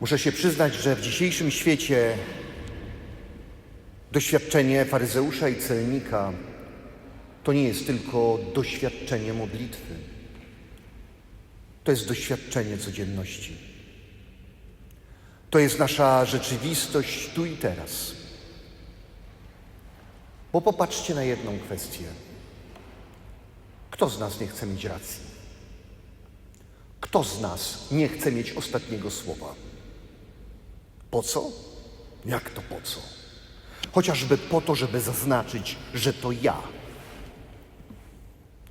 Muszę się przyznać, że w dzisiejszym świecie doświadczenie faryzeusza i celnika to nie jest tylko doświadczenie modlitwy. To jest doświadczenie codzienności. To jest nasza rzeczywistość tu i teraz. Bo popatrzcie na jedną kwestię. Kto z nas nie chce mieć racji? Kto z nas nie chce mieć ostatniego słowa? Po co? Jak to po co? Chociażby po to, żeby zaznaczyć, że to ja,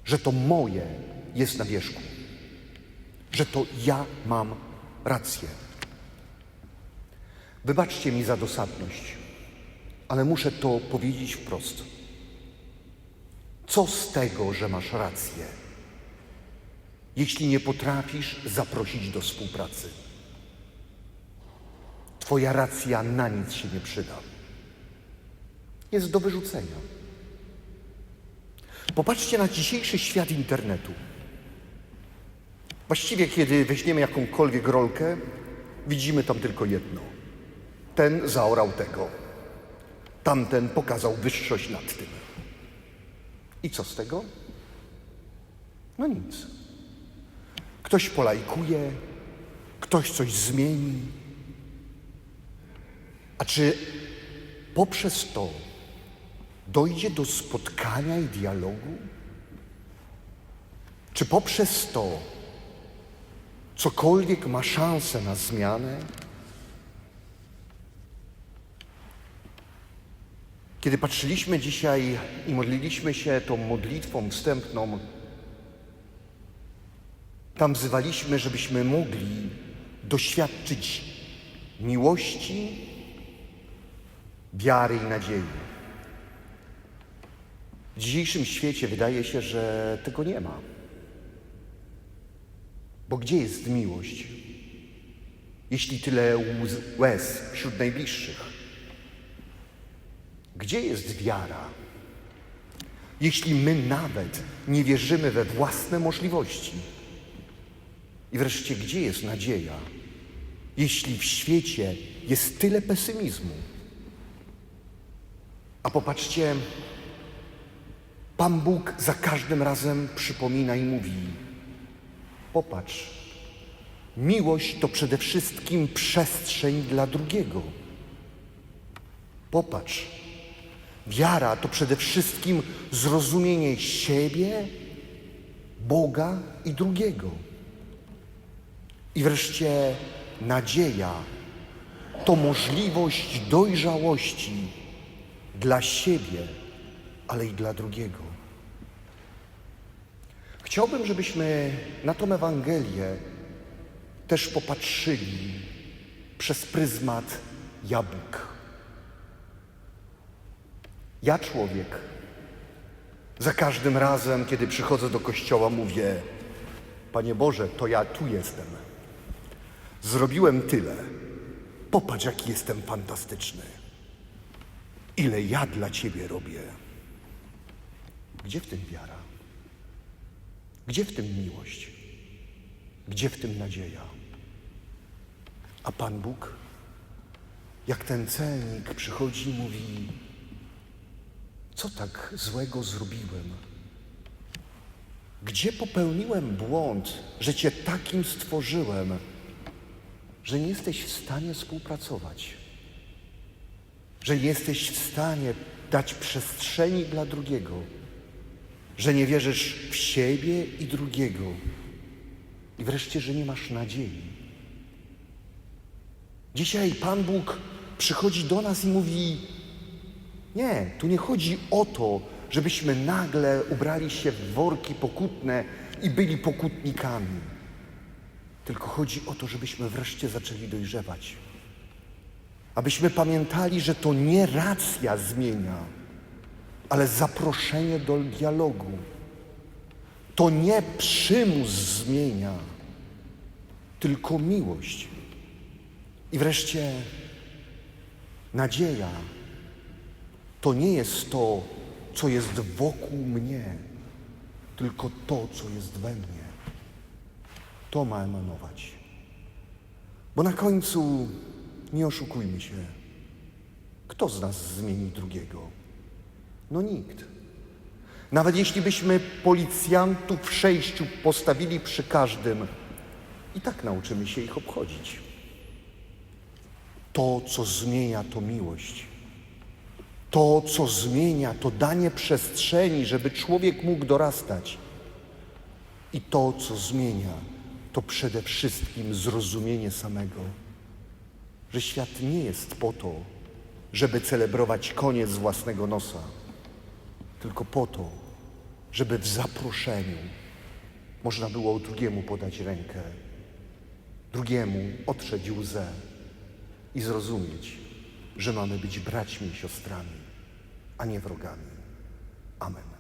że to moje jest na wierzchu, że to ja mam rację. Wybaczcie mi za dosadność, ale muszę to powiedzieć wprost. Co z tego, że masz rację, jeśli nie potrafisz zaprosić do współpracy? Twoja racja na nic się nie przyda. Jest do wyrzucenia. Popatrzcie na dzisiejszy świat internetu. Właściwie, kiedy weźmiemy jakąkolwiek rolkę, widzimy tam tylko jedno. Ten zaorał tego, tamten pokazał wyższość nad tym. I co z tego? No nic. Ktoś polajkuje, ktoś coś zmieni. A czy poprzez to dojdzie do spotkania i dialogu? Czy poprzez to cokolwiek ma szansę na zmianę? Kiedy patrzyliśmy dzisiaj i modliliśmy się tą modlitwą wstępną, tam wzywaliśmy, żebyśmy mogli doświadczyć miłości, wiary i nadziei. W dzisiejszym świecie wydaje się, że tego nie ma. Bo gdzie jest miłość, jeśli tyle łz, łez wśród najbliższych? Gdzie jest wiara, jeśli my nawet nie wierzymy we własne możliwości? I wreszcie, gdzie jest nadzieja, jeśli w świecie jest tyle pesymizmu? A popatrzcie, Pan Bóg za każdym razem przypomina i mówi: Popatrz, miłość to przede wszystkim przestrzeń dla drugiego. Popatrz, wiara to przede wszystkim zrozumienie siebie, Boga i drugiego. I wreszcie nadzieja to możliwość dojrzałości dla siebie, ale i dla drugiego. Chciałbym, żebyśmy na tą Ewangelię też popatrzyli przez pryzmat jabłek. Ja, człowiek, za każdym razem, kiedy przychodzę do kościoła, mówię: Panie Boże, to ja tu jestem. Zrobiłem tyle. Popatrz, jaki jestem fantastyczny. Ile ja dla Ciebie robię. Gdzie w tym wiara? Gdzie w tym miłość? Gdzie w tym nadzieja? A Pan Bóg, jak ten celnik przychodzi i mówi: Co tak złego zrobiłem? Gdzie popełniłem błąd, że Cię takim stworzyłem, że nie jesteś w stanie współpracować? Że jesteś w stanie dać przestrzeni dla drugiego? że nie wierzysz w siebie i drugiego, i wreszcie, że nie masz nadziei. Dzisiaj Pan Bóg przychodzi do nas i mówi: Nie, tu nie chodzi o to, żebyśmy nagle ubrali się w worki pokutne i byli pokutnikami. Tylko chodzi o to, żebyśmy wreszcie zaczęli dojrzewać. Abyśmy pamiętali, że to nie racja zmienia ale zaproszenie do dialogu. To nie przymus zmienia, tylko miłość. I wreszcie nadzieja to nie jest to, co jest wokół mnie, tylko to, co jest we mnie. To ma emanować. Bo na końcu, nie oszukujmy się, kto z nas zmieni drugiego? No nikt. Nawet jeśli byśmy policjantów sześciu postawili przy każdym, i tak nauczymy się ich obchodzić. To, co zmienia, to miłość. To, co zmienia, to danie przestrzeni, żeby człowiek mógł dorastać. I to, co zmienia, to przede wszystkim zrozumienie samego, że świat nie jest po to, żeby celebrować koniec własnego nosa, tylko po to, żeby w zaproszeniu można było drugiemu podać rękę, drugiemu otrzeć łzę i zrozumieć, że mamy być braćmi i siostrami, a nie wrogami. Amen.